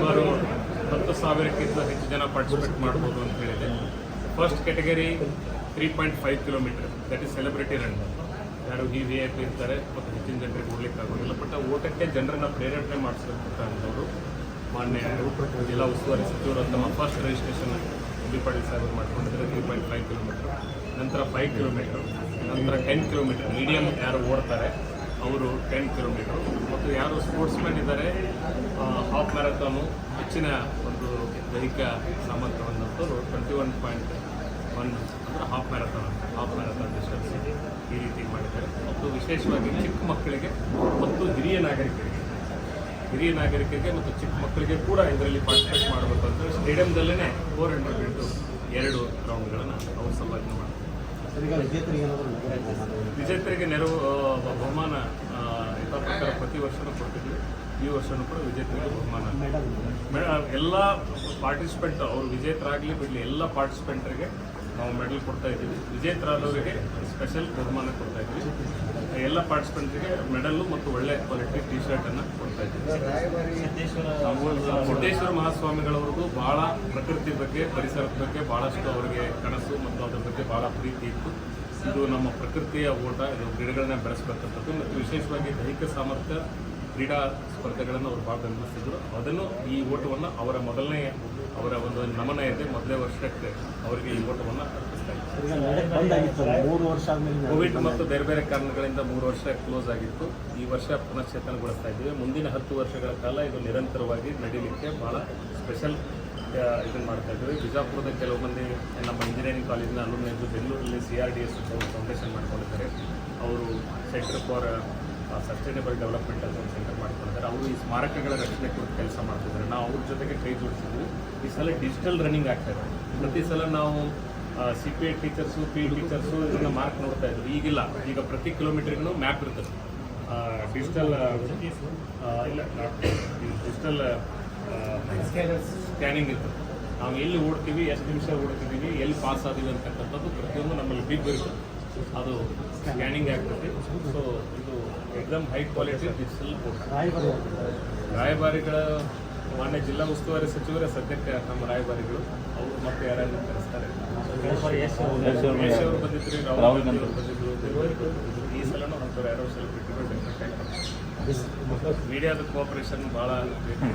ಸುಮಾರು ಹತ್ತು ಸಾವಿರಕ್ಕಿಂತ ಹೆಚ್ಚು ಜನ ಪಾರ್ಟಿಸಿಪೇಟ್ ಮಾಡ್ಬೋದು ಅಂತ ಹೇಳಿದೆ. First category three point five kilometre that is celebrity run ಯಾರು ಈ ವಿ ಐ ಪಿ ಇರ್ತಾರೆ ಮತ್ತು ಹೆಚ್ಚಿನ ಜನರಿಗೆ ಓಡಲಿಕ್ಕೆ ಆಗೋದಿಲ್ಲ. ಬಟ್ ಓಟಕ್ಕೆ ಜನರನ್ನ ಪ್ರೇರೇಪಣೆ ಮಾಡಿಸಿರ್ತಕ್ಕಂಥವ್ರು ಮಾನ್ಯ ಜಿಲ್ಲಾ ಉಸ್ತುವಾರಿ ಸಚಿವರು ತಮ್ಮ ಫಸ್ಟ್ ರಿಜಿಸ್ಟ್ರೇಷನ್ ಬಿ ಪಾಟೀಲ್ ಸಾಹೇಬರು ಮಾಡ್ಕೊಂಡಿದ್ದಾರೆ ತ್ರೀ ಪಾಯಿಂಟ್ ಫೈವ್ ಕಿಲೋಮೀಟರ್ ನಂತರ ಫೈವ್ ಕಿಲೋಮೀಟರ್ ನಂತರ ಟೆನ್ ಕಿಲೋಮೀಟರ್ ಮೀಡಿಯಂ ಯಾರು ಓಡ್ತಾರೆ ಅವರು ಟೆನ್ ಕಿಲೋಮೀಟರ್ ಮತ್ತು ಯಾರು ಸ್ಪೋರ್ಟ್ಸ್ಮನ್ ಇದ್ದಾರೆ ಹಾಫ್ ಮ್ಯಾರಥಾನು ಹೆಚ್ಚಿನ ಒಂದು ದೈಹಿಕ ಸಾಮರ್ಥ್ಯವಂತವರು ಟ್ವೆಂಟಿ ಒನ್ ಪಾಯಿಂಟ್ ಒನ್ ಅಂದರೆ half marathon half marathon distance ಈ ರೀತಿ ಮಾಡಿದ್ದಾರೆ. ಮತ್ತು ವಿಶೇಷವಾಗಿ ಚಿಕ್ಕ ಮಕ್ಕಳಿಗೆ ಮತ್ತು ಹಿರಿಯ ನಾಗರಿಕರಿಗೆ ಹಿರಿಯ ನಾಗರಿಕರಿಗೆ ಮತ್ತು ಚಿಕ್ಕ ಮಕ್ಕಳಿಗೆ ಕೂಡ ಇದರಲ್ಲಿ ಪಾರ್ಟಿಸಿಪೇಟ್ ಮಾಡಬೇಕು ಅಂತ ಸ್ಟೇಡಿಯಂದಲ್ಲೇ ಫೋರ್ ಹಂಡ್ರೆಡ್ ಇಂಟು ಎರಡು ರೌಂಡ್ಗಳನ್ನು ಅವರು ಸಂಪಾದನೆ ಮಾಡ್ತಾರೆ. ವಿಜೇತರಿಗೆ ನೆರವು ಬಹುಮಾನ ಪ್ರಕಾರ ಪ್ರತಿ ವರ್ಷನೂ ಕೊಡ್ತಿದ್ವಿ ಈ ವರ್ಷನೂ ಕೂಡ ವಿಜೇತರಿಗೆ ಬಹುಮಾನ. ಎಲ್ಲ ಪಾರ್ಟಿಸಿಪೆಂಟ್ ಅವರು ವಿಜೇತರಾಗಲಿ ಬಿಡಲಿ ಎಲ್ಲ ಪಾರ್ಟಿಸಿಪೆಂಟ್ರಿಗೆ ನಾವು ಮೆಡಲ್ ಕೊಡ್ತಾ ಇದ್ದೀವಿ. ವಿಜೇತರಾದವರಿಗೆ ಸ್ಪೆಷಲ್ ಬಹುಮಾನ ಕೊಡ್ತಾ ಇದ್ದೀವಿ. ಎಲ್ಲ ಪಾರ್ಟಿಸಿಪೆಂಟ್ಸ್ಗೆ ಮೆಡಲ್ಲು ಮತ್ತು ಒಳ್ಳೆ ಕ್ವಾಲಿಟಿ ಟಿ ಶರ್ಟನ್ನು ಕೊಡ್ತಾ ಇದ್ದೀವಿ. ಸಿದ್ದೇಶ್ವರ ಮಹಾಸ್ವಾಮಿಗಳವ್ರಿಗೂ ಬಹಳ ಪ್ರಕೃತಿ ಬಗ್ಗೆ, ಪರಿಸರದ ಬಗ್ಗೆ ಬಹಳಷ್ಟು ಅವರಿಗೆ ಕನಸು ಮತ್ತು ಅದರ ಬಗ್ಗೆ ಬಹಳ ಪ್ರೀತಿ ಇತ್ತು. ಇದು ನಮ್ಮ ಪ್ರಕೃತಿಯ ಓಟ, ಇದು ಗಿಡಗಳನ್ನ ಬೆಳೆಸಬೇಕಂಥದ್ದು ಮತ್ತು ವಿಶೇಷವಾಗಿ ದೈಹಿಕ ಸಾಮರ್ಥ್ಯ ಕ್ರೀಡಾ ಸ್ಪರ್ಧೆಗಳನ್ನು ಅವರು ಭಾಳ ಬೆಂಬಲಿಸಿದ್ರು. ಅದನ್ನು ಈ ಓಟವನ್ನು ಅವರ ಮೊದಲನೇ ಅವರ ಒಂದು ನಮನ ಇದೆ. ಮೊದಲೇ ವರ್ಷಕ್ಕೆ ಅವರಿಗೆ ಈ ಓಟವನ್ನು ಅರ್ಪಿಸ್ತಾ ಮೂರು ವರ್ಷ ಕೋವಿಡ್ ಮತ್ತು ಬೇರೆ ಬೇರೆ ಕಾರಣಗಳಿಂದ ಮೂರು ವರ್ಷ ಕ್ಲೋಸ್ ಆಗಿತ್ತು. ಈ ವರ್ಷ ಪುನಶ್ಚೇತನಗೊಳಿಸ್ತಾ ಇದ್ದೀವಿ. ಮುಂದಿನ ಹತ್ತು ವರ್ಷಗಳ ಕಾಲ ಇದು ನಿರಂತರವಾಗಿ ನಡೀಲಿಕ್ಕೆ ಭಾಳ ಸ್ಪೆಷಲ್ ಇದನ್ನು ಮಾಡ್ತಾ ಇದ್ದೀವಿ. ಬಿಜಾಪುರದ ಕೆಲವು ಮಂದಿ ನಮ್ಮ ಇಂಜಿನಿಯರಿಂಗ್ ಕಾಲೇಜಿನ ಅಲುಮ್ನೈದು ಬೆಂಗಳೂರಲ್ಲಿ C R D S foundation ಮಾಡ್ಕೊಂಡಿದ್ದಾರೆ. ಅವರು ಸೆಂಟರ್ ಫಾರ್ ಸಸ್ಟೈನಬಲ್ ಡೆವಲಪ್ಮೆಂಟ್ ಅಂತ ಒಂದು ಸೆಂಟರ್ ಮಾಡ್ಕೊಂಡಿದ್ದಾರೆ. ಅವರು ಈ ಸ್ಮಾರಕಗಳ ರಕ್ಷಣೆ ಕುರಿತು ಕೆಲಸ ಮಾಡ್ತಿದ್ದಾರೆ. ನಾವು ಅವ್ರ ಜೊತೆಗೆ ಕೈ ಜೋಡಿಸಿದ್ವಿ. ಈ ಸಲ ಡಿಜಿಟಲ್ ರನ್ನಿಂಗ್ ಆಗ್ತಾ ಇದೆ. ಪ್ರತಿ ಸಲ ನಾವು C P I teachers P teachers ಇದನ್ನ ಮಾರ್ಕ್ ನೋಡ್ತಾ ಇದ್ರು ಈಗಿಲ್ಲ. ಈಗ ಪ್ರತಿ ಕಿಲೋಮೀಟರ್ಗೂ ಮ್ಯಾಪ್ ಇರ್ತದೆ ಡಿಜಿಟಲ್ ಇಲ್ಲ ಡಿಜಿಟಲ್ ಸ್ಕ್ಯಾನಿಂಗ್ ಇರ್ತದೆ ನಾವು ಎಲ್ಲಿ ಓಡ್ತೀವಿ ಎಷ್ಟು ನಿಮಿಷ ಓಡ್ತಿದ್ದೀವಿ ಎಲ್ಲಿ ಪಾಸ್ ಆದೀವಿ ಅಂತಕ್ಕಂಥದ್ದು ಪ್ರತಿಯೊಂದು ನಮ್ಮಲ್ಲಿ ಬಿಗ್ ಇರ್ತದೆ ಅದು ಸ್ಕ್ಯಾನಿಂಗ್ ಆಗ್ತದೆ. ಸೊ ಇದು ಎಕ್ದಮ್ ಹೈ ಕ್ವಾಲಿಟಿ ಡಿಜಿಟಲ್ ಬೋರ್ಡ್ ರಾಯಬಾರಿ. ರಾಯಭಾರಿಗಳ ಮಾನ್ಯ ಜಿಲ್ಲಾ ಉಸ್ತುವಾರಿ ಸಚಿವರೇ ಸದ್ಯಕ್ಕೆ ನಮ್ಮ ರಾಯಭಾರಿಗಳು ಅವರು ಮತ್ತೆ ಯಾರ್ಯಾರು ಕರೆಸ್ತಾರೆ? ಅವರು. ಬಂದಿದ್ರು ರಾಹುಲ್ ಗಾಂಧಿ ಅವರು ಬಂದಿದ್ರು. ಈ ಸಲನೂ ಅಂಥವ್ರು ಯಾರೋ ಸೆಲೆಬ್ರಿಟಿಗಳು ಡೆಫಿನೆಟ್ ಆಗಿ ಮೀಡಿಯಾದ ಕೋಆಪರೇಷನ್ ಭಾಳ ಬೇಕು